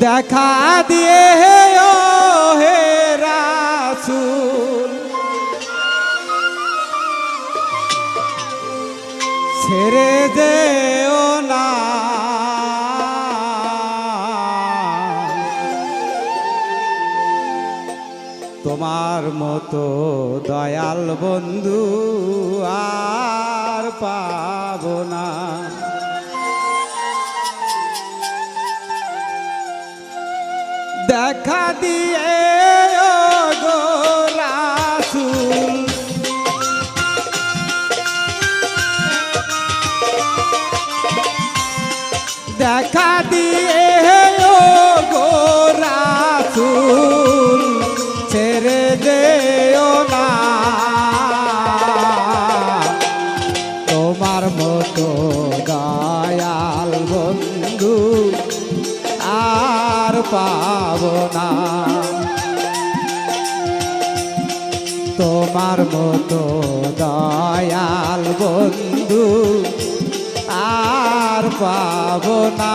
দেখা দিয়ে হে ও হে রাসুল। ছেড়ে যেও না। তোমার মতো দয়াল বন্ধু আর পাব না। দেখা দিয়ে পাব না। তোমার মতো দয়াল বন্ধু আর পাব না।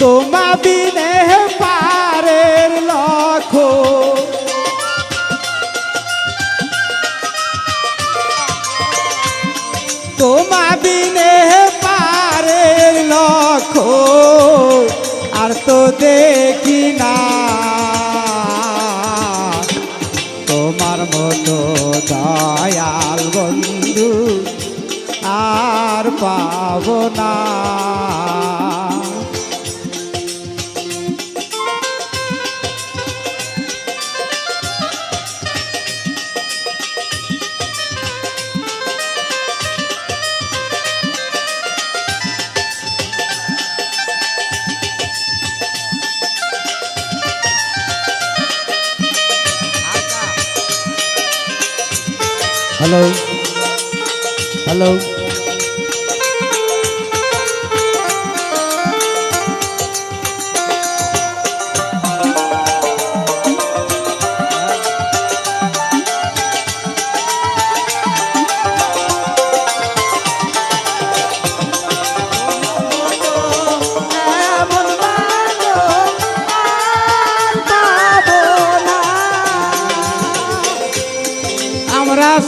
তোমা বিনে পারের লক্ষ তোমা আর তো দেখি পাব না হ্যালো হ্যালো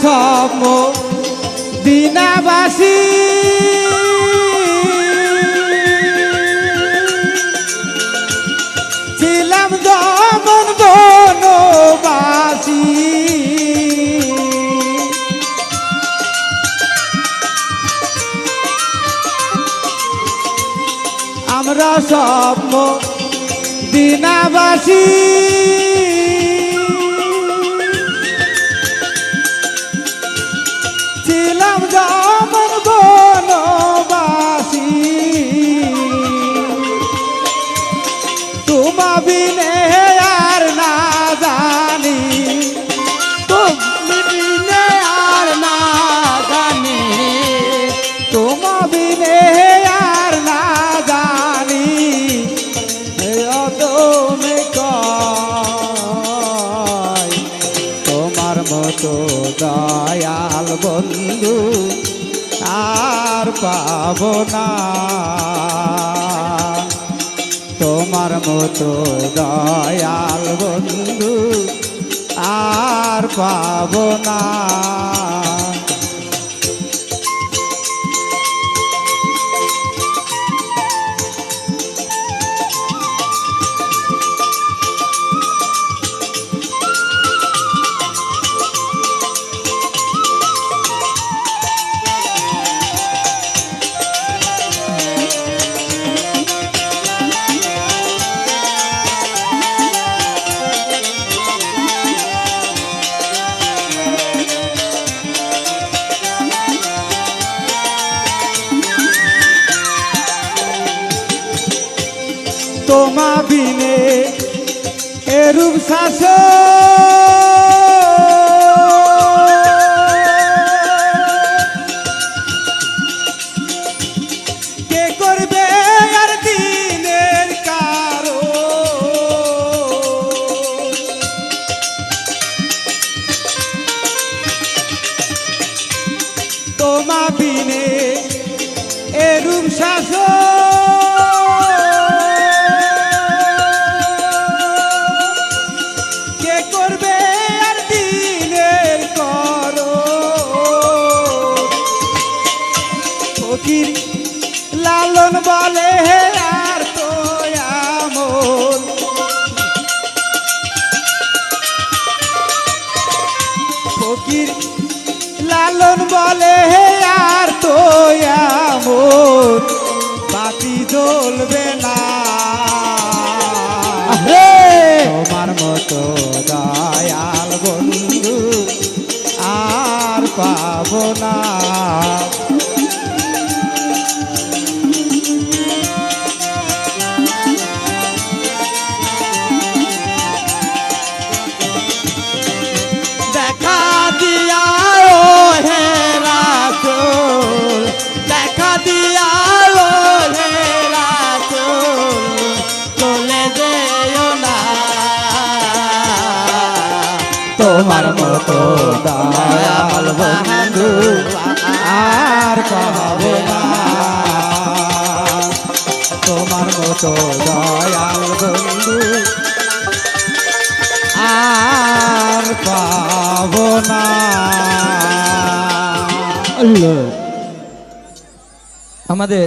সব দিনাবাসী। ছিলাম দমন বনবাসী। আমরা সব দিনাবাসী। ছিলাম জামান বনবাসী। না জানি। তুমি আর না জানি। তোমা না জানি। তুমি তোমার মতো দয়াল বন্ধু পাবো না তোমার মতো দয়াল বন্ধু আর পাবো না তোমা বিনে এরূপ শাস বাতি দোলবে না। তোমার মতো দয়াল বন্ধু আর পাবো না। মতো দয়াল বন্ধু আর পাবো না তোমার মতো দয়াল বন্ধু আর পাবো না। আমাদের